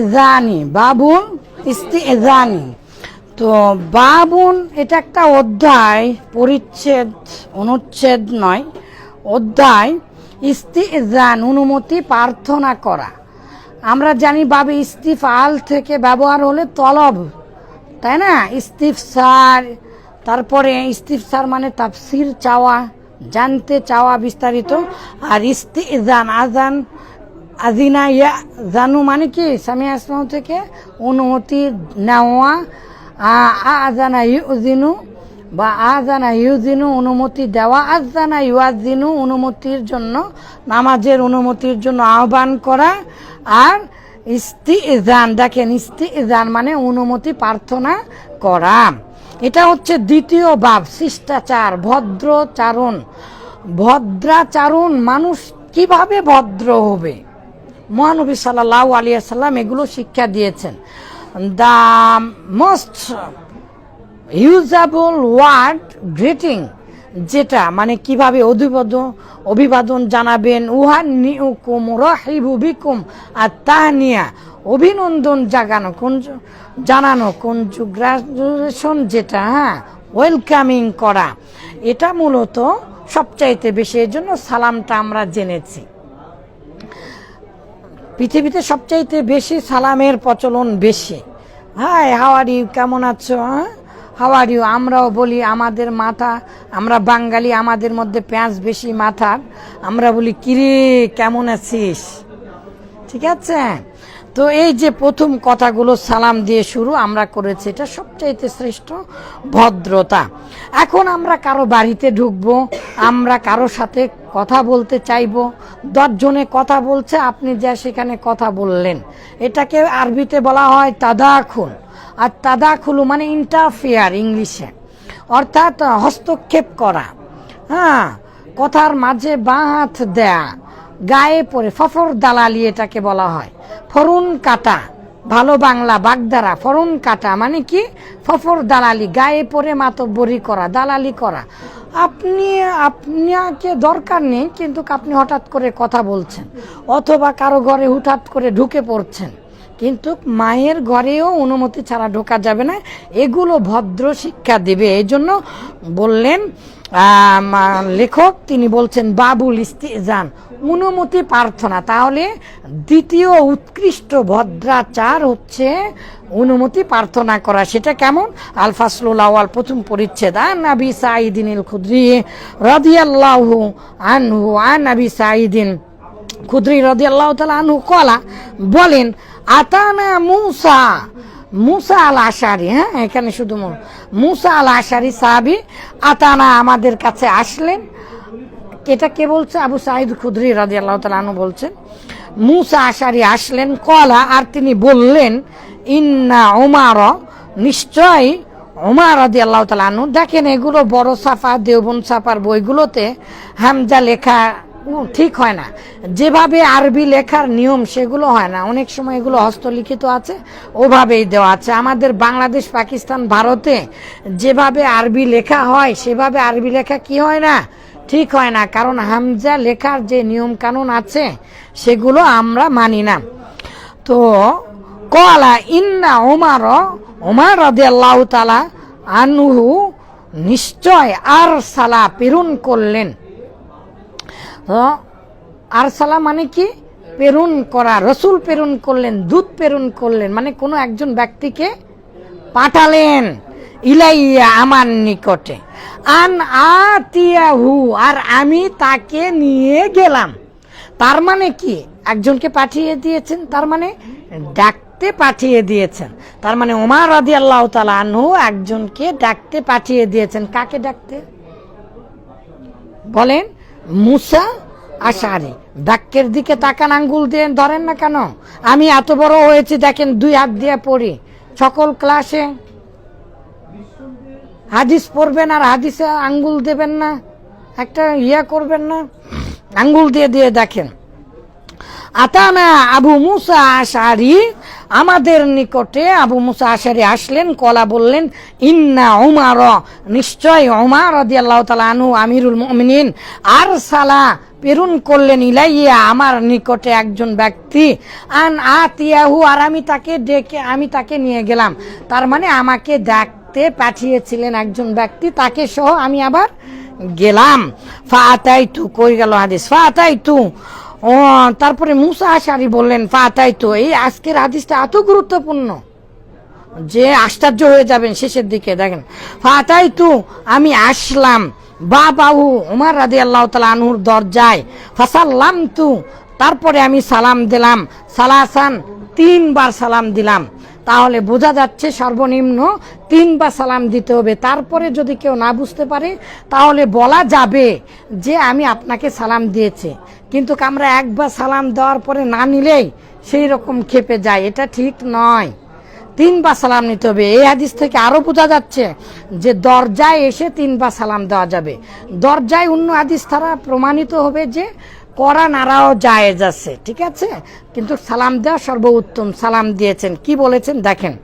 ইস্তি বাবুন ইস্তি ইজানি তো বাবুন এটা একটা অধ্যায়, পরিচ্ছেদ, অনুচ্ছেদ নয়, অধ্যায় ইস্তি ইজান অনুমতি, প্রার্থনা করা। আমরা জানি বাবে ইস্তিফাল থেকে ব্যবহার হলে তলব, তাই না? ইস্তিফ ইস্তিফসার, তারপরে ইস্তিফ ইস্তিফসার মানে তাফসির চাওয়া, জানতে চাওয়া বিস্তারিত। আর ইস্তি ইজান আজান আজিনা ইয়া জানু মানে কি? স্বামী আসমাও থেকে অনুমতি নেওয়া। আজানা ইউজিনু বা আজানা ইউজিনু অনুমতি দেওয়া। আজানা ইউয়াজিনু অনুমতির জন্য, নামাজের অনুমতির জন্য আহ্বান করা। আর ইস্তি ইজান দেখেন ইস্তি ইজান মানে অনুমতি প্রার্থনা করা। এটা হচ্ছে দ্বিতীয় বাব শিষ্টাচার, ভদ্রচারণ। ভদ্রাচারণ, মানুষ কীভাবে ভদ্র হবে? মহানবী সাল্লাহ আলিয়া সাল্লাম এগুলো শিক্ষা দিয়েছেন। The most usable word greeting যেটা মানে কীভাবে অভিবাদন অভিবাদন জানাবেন উহান নিউকুম রহিবু বিকুম, আর তাহানিয়া অভিনন্দন জাগানো, কোন জানানো, কোন গ্রাজুয়েশন যেটা হ্যাঁ ওয়েলকামিং করা। এটা মূলত সবচাইতে বেশি এর জন্য সালামটা আমরা জেনেছি। পৃথিবীতে সবচাইতে বেশি সালামের প্রচলন বেশি। হাই হাওয়ার ইউ কেমন আছো হ্যাঁ? হাওয়ার ইউ আমরাও বলি আমাদের মাথা, আমরা বাঙালি, আমাদের মধ্যে পেঁয়াজ বেশি মাথার। আমরা বলি, কিরে, কেমন আছিস? ঠিক আছে? তো এই যে প্রথম কথাগুলো সালাম দিয়ে শুরু আমরা করেছি, এটা সবচাইতে শ্রেষ্ঠ ভদ্রতা। এখন আমরা কারও বাড়িতে ঢুকবো, আমরা কারও সাথে কথা বলতে চাইব, দশজনে কথা বলছে, আপনি যা সেখানে কথা বললেন। এটাকে আরবিতে বলা হয় তাদাখুল। আর তাদাখুলু মানে ইন্টারফেয়ার ইংলিশে। অর্থাৎ হস্তক্ষেপ করা। হ্যাঁ কথার মাঝে বাঁ হাত দেয়া, গায়ে পড়ে ফফর দালালি এটাকে বলা হয়। ফরুন কাটা, ভালো বাংলা বাগদারা, ফরুন কাটা মানে কি? ফফর দালালি, গায়ে পরে মাতব্বরি করা, দালালি করা। আপনি, আপনাকে দরকার নেই, কিন্তু আপনি হঠাৎ করে কথা বলছেন, অথবা কারও ঘরে হুঠাৎ করে ঢুকে পড়ছেন। কিন্তু মায়ের ঘরেও অনুমতি ছাড়া ঢোকা যাবে না। এগুলো ভদ্র শিক্ষা দেবে। এই জন্য বললেন লেখক, তিনি বলছেন, বাবুল ইস্তিজান, অনুমতি প্রার্থনা। তাহলে দ্বিতীয় উৎকৃষ্ট ভদ্রাচার হচ্ছে অনুমতি প্রার্থনা করা। সেটা কেমন? আলফাসলুল আওয়াল প্রথম পরিচ্ছেদ। আন নাবি সাইদিন খুদ্রি রাদিয়াল্লাহু আনহু, আন নাবি সাইদিন খুদ্রি রদি আল্লাহ তালা আনহু কলা। বলেন আতানা মুসা মুসা আল আশারি হ্যাঁ এখানে শুধু মুসা আল আশারি সাহাবি আতানা আমাদের কাছে আসলেন। এটা কে বলছে? আবু সাইদ খুদ্রি রাজি আল্লাহ তালা বলছেন, মুসা আশারি আসলেন, কলা, আর তিনি বললেন, ইন্না ওমার নিশ্চয় ওমার রাজি আল্লাহ তালা দেখেন এগুলো বড় সাফা দেওবন সাফার বইগুলোতে হামজা লেখা ঠিক হয় না। যেভাবে আরবি লেখার নিয়ম, সেগুলো হয় না। অনেক সময় এগুলো হস্তলিখিত আছে, ওভাবেই দেওয়া আছে। আমাদের বাংলাদেশ, পাকিস্তান, ভারতে যেভাবে আরবি লেখা হয়, সেভাবে আরবি লেখা কি হয় না? ঠিক হয় না। কারণ হামজা লেখার যে নিয়ম কানুন আছে, সেগুলো আমরা মানি না। তো কলা ইন্না ওমার ওমার রদে আনহু নিশ্চয় আর সালা প্রেরণ করলেন। তো আরসালা মানে কি? প্রেরণ করা। রসুল প্রেরণ করলেন দুধ প্রেরণ করলেন মানে কোনো একজন ব্যক্তিকে পাঠালেন, ইলাইয়া আমার নিকটে। আন আতিয়াহু, আর আমি তাকে নিয়ে গেলাম। তার মানে কি? একজনকে পাঠিয়ে দিয়েছেন, তার মানে ডাকতে পাঠিয়ে দিয়েছেন। তার মানে ওমার রাদি আল্লাহ আনহু একজনকে ডাকতে পাঠিয়ে দিয়েছেন। কাকে ডাকতে? বলেন। মুসা আশারি ডাকের দিকে তাকান, আঙ্গুল দিয়ে ধরেন না কেন? আমি এত বড় হয়েছি, দেখেন, দুই হাত দিয়ে পড়ি। সকল ক্লাসে হাদিস পড়বেন আর হাদিসে আঙ্গুল দেবেন না। একটা ইয়া করবেন না? আঙ্গুল দিয়ে দিয়ে দেখেন। আতানা আবু মুসা আশারি আমাদের নিকটে আবু মুসা আশারি আসলেন, কলা বললেন, ইন্না উমার, নিশ্চয় উমার রাদিয়াল্লাহু তাআলা আনহু আমিরুল মুমিনিন আর সালা প্রেরণ করলেন ইলাইয়া, আমার নিকটে একজন ব্যক্তি, আন আতিয়াহু, আর আমি তাকে ডেকে, আমি তাকে নিয়ে গেলাম। তার মানে আমাকে ডাকতে পাঠিয়েছিলেন একজন ব্যক্তি, তাকে সহ আমি আবার গেলাম। ফাতাই তু কই গেল হাদিস? ফাতাই তু ও, তারপরে মুসা আশারি বললেন ফাতাই তো, এই আজকের হাদিসটা এত গুরুত্বপূর্ণ যে আশ্চর্য হয়ে যাবেন শেষের দিকে, দেখেন ফাতাই তো, আমি আসলাম বা বাহু উমার রাজি আল্লাহ তালা আনহুর দরজায়, ফাসাল্লাম তু, তারপরে আমি সালাম দিলাম, সালাসান তিনবার সালাম দিলাম তাহলে বোঝা যাচ্ছে সর্বনিম্ন তিনবার সালাম দিতে হবে। তারপরে যদি কেউ না বুঝতে পারে, তাহলে বলা যাবে যে আমি আপনাকে সালাম দিয়েছি। কিন্তু আমরা একবার সালাম দেওয়ার পরে না নিলেই সেই রকম খেপে যায়। এটা ঠিক নয়। তিনবার সালাম নিতে হবে। এই হাদিস থেকে আরও বোঝা যাচ্ছে যে দরজায় এসে তিনবার সালাম দেওয়া যাবে। দরজায় অন্য হাদিস দ্বারা প্রমাণিত হবে যে করা নাড়াও জায়েজ আছে, ঠিক আছে? কিন্তু সালাম দেওয়া সর্বোত্তম। সালাম দিয়েছেন। কি বলেছেন? দেখেন।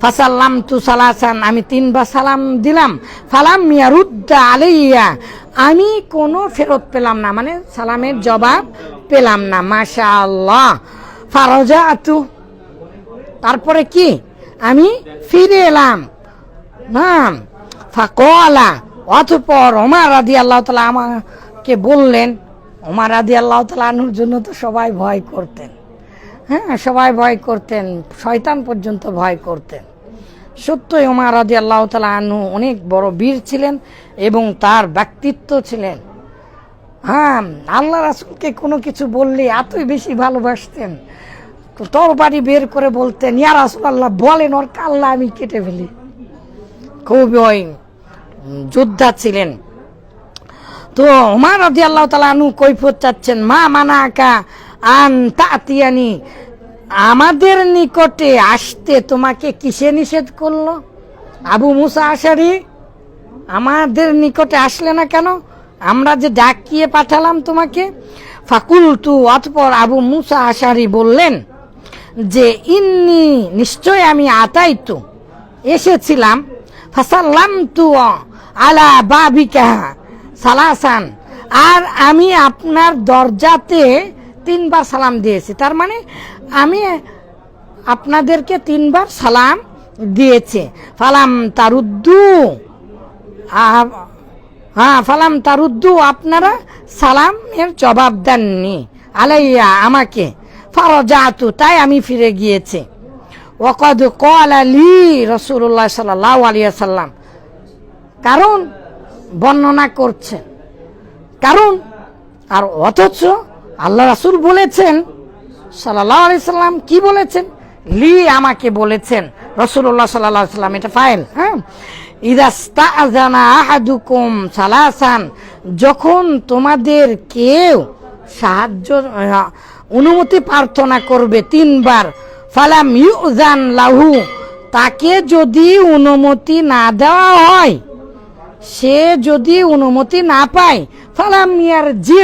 ফাসাল্লাম তু সালাসান, আমি তিনবার সালাম দিলাম। ফালাম মিয়ারুদ্দা আলাইয়া, আমি কোনো ফেরত পেলাম না। মানে সালামের জবাব পেলাম না মাশা আল্লাহ ফারজা আতু তারপরে কি? আমি ফিরে এলাম। না ফাকলা, অতপর ওমার রাদি আল্লাহ তালা আমাকে বললেন ওমার রাদি আল্লাহ আনুর জন্য তো সবাই ভয় করতেন। হ্যাঁ সবাই ভয় করতেন, শয়তান পর্যন্ত ভয় করতেন। সত্যই ওমার আদি আল্লাহ তালা আনু অনেক বড় বীর ছিলেন এবং তার ব্যক্তিত্ব ছিলেন। হ্যাঁ আল্লাহ রাসুলকে কোনো কিছু বললে এতই বেশি ভালোবাসতেন। তরবারি বের করে বলতেন, ইয়া রাসুলাল্লাহ, বলেন ওর কাল্লা আমি কেটে ফেলি। খুবই যোদ্ধা ছিলেন। তো উমার রাজি আল্লাহ তালু কৈফত চাচ্ছেন, মা মানা আকা আন তাতিয়ানি, আমাদের নিকটে আসতে তোমাকে কিসে নিষেধ করল? আবু মুসা আশারি, আমাদের নিকটে আসলে না কেন? আমরা যে ডাকিয়ে পাঠালাম তোমাকে। ফাকুল তু অতপর আবু মুসা আশারি বললেন, যে ইন্নি নিশ্চয় আমি আতাই তো এসেছিলাম ফাসাল্লাম তু আলা বাবিকা সালাসান আর আমি আপনার দরজাতে তিনবার সালাম দিয়েছি। তার মানে আমি আপনাদেরকে তিনবার সালাম দিয়েছে। ফালাম তারুদ্দু হ্যাঁ ফালাম তারুদ্দু, আপনারা সালামের জবাব দেননি। আলাইয়া আমাকে, ফারজাতু, তাই আমি ফিরে গিয়েছি। ওকদ কল আলী রসুল্লাহ সাল্লাহ আলিয়া সাল্লাম কারণ বর্ণনা করছেন। কারণ, আর অথচ আল্লাহ রাসুল বলেছেন সাল্লাহ সাল্লাম কি বলেছেন? লি আমাকে বলেছেন রসুল্লাহ সাল্লাহ সাল্লাম, এটা ফাইল হ্যাঁ? সালাসান যখন তোমাদের কেউ সাহায্য অনুমতি প্রার্থনা করবে তিনবার, ফালাম ইউজান লাহু তাকে যদি অনুমতি না দেওয়া হয় সে যদি অনুমতি না পায় ফালাম মিয়ার জি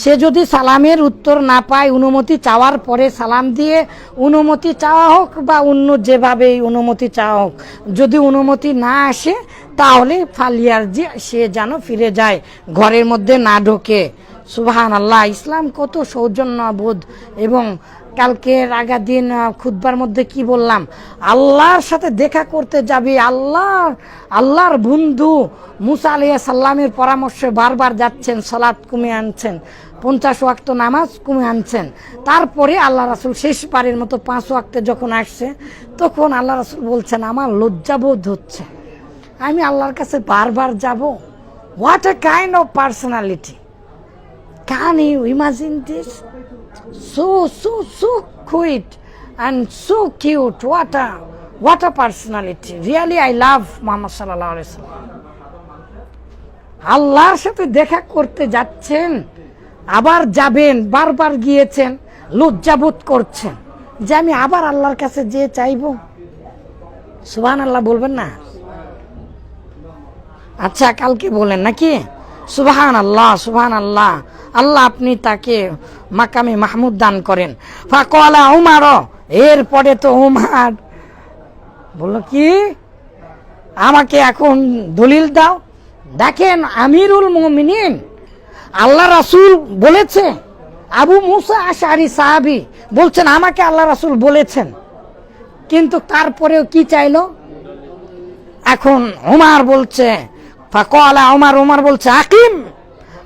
সে যদি সালামের উত্তর না পায়, অনুমতি চাওয়ার পরে সালাম দিয়ে অনুমতি চাওয়া হোক বা অন্য যেভাবে অনুমতি চাওয়া হোক, যদি অনুমতি না আসে, তাহলে ফালিয়ার যে সে যেন ফিরে যায়, ঘরের মধ্যে না ঢোকে। সুবাহান আল্লাহ ইসলাম কত সৌজন্যবোধ এবং কালকের আগা দিন আহ, খুতবার মধ্যে কি বললাম? আল্লাহর সাথে দেখা করতে যাবি আল্লাহ আল্লাহর বন্ধু মুসা আলিয়া সাল্লামের পরামর্শে বারবার যাচ্ছেন সালাদ কমে আনছেন পঞ্চাশ ওয়াক্ত নামাজ কমে আনছেন। তারপরে আল্লাহ রাসুল শেষ পারের মতো পাঁচ ওয়াক্তে যখন আসছে তখন আল্লাহ রাসুল বলছেন আমার লজ্জাবোধ হচ্ছে। আমি আল্লাহর কাছে বারবার যাব। What a kind of personality Can you imagine this? So, so, so sweet and so cute. What a, what a personality. Really, I love Muhammad sallallahu alaihi wasallam. আল্লাহর সাথে দেখা করতে যাচ্ছেন আবার যাবেন বারবার গিয়েছেন লজ্জাবোধ করছেন যে আমি আবার আল্লাহর কাছে যেয়ে চাইব সুবহান আল্লাহ বলবেন না আচ্ছা কালকে বলেন নাকি সুবহান আল্লাহ সুবহান আল্লাহ আল্লাহ আপনি তাকে মাকামে মাহমুদ দান করেন। ফাকলা উমার, এরপরে তো ওমার বলল, কি? আমাকে এখন দলিল দাও? দেখেন, আমিরুল মুমিনিন, আল্লাহ রাসূল বলেছে আবু মুসা আশারি সাহাবি বলছেন, আমাকে আল্লাহ রাসূল বলেছেন। কিন্তু তারপরেও কি চাইলো? এখন ওমার বলছে ফাকলা ওমার ওমার বলছে, আকিম,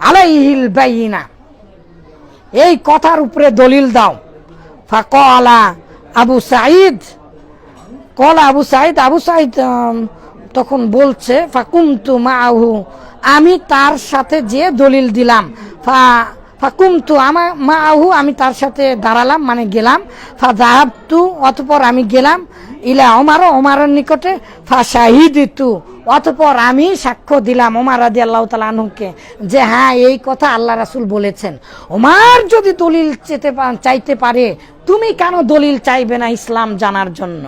আলাইহিল বাইনা, এই কথার উপরে দলিল দাও। ফাকলা আবু সাঈদ, কলা আবু সাইদ আবু সাইদ তখন বলছে, ফাকুমতু মাহু আমি তার সাথে যে দলিল দিলাম, ফা, ফাকুমতু আমার মাহু আমি তার সাথে দাঁড়ালাম মানে গেলাম ফা দাহাবতু অতপর আমি গেলাম ইলা ওমার ওমারের নিকটে ফা শাহিদিতু অতপর আমি সাক্ষ্য দিলাম ওমার রাজি আল্লাহ তালুকে যে হ্যাঁ এই কথা আল্লাহ রাসুল বলেছেন। ওমার যদি দলিল চেতে চাইতে পারে, তুমি কেন দলিল চাইবে না ইসলাম জানার জন্য?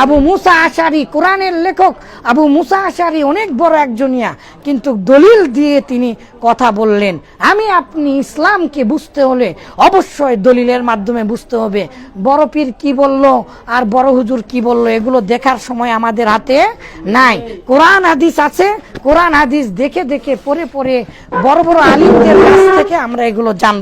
আবু মুসা আশারি, কোরআনের লেখক আবু মুসা আশারি অনেক বড় একজনিয়া, কিন্তু দলিল দিয়ে তিনি কথা বললেন। আমি আপনি ইসলামকে বুঝতে হলে অবশ্যই দলিলের মাধ্যমে বুঝতে হবে। বড় পীর কি বলল আর বড় হুজুর কি বলল, এগুলো দেখার সময় আমাদের হাতে নাই। কোরআন হাদিস আছে, কোরআন হাদিস দেখে দেখে পরে পরে বড় বড় আলিমদের কাছ থেকে আমরা এগুলো জানব।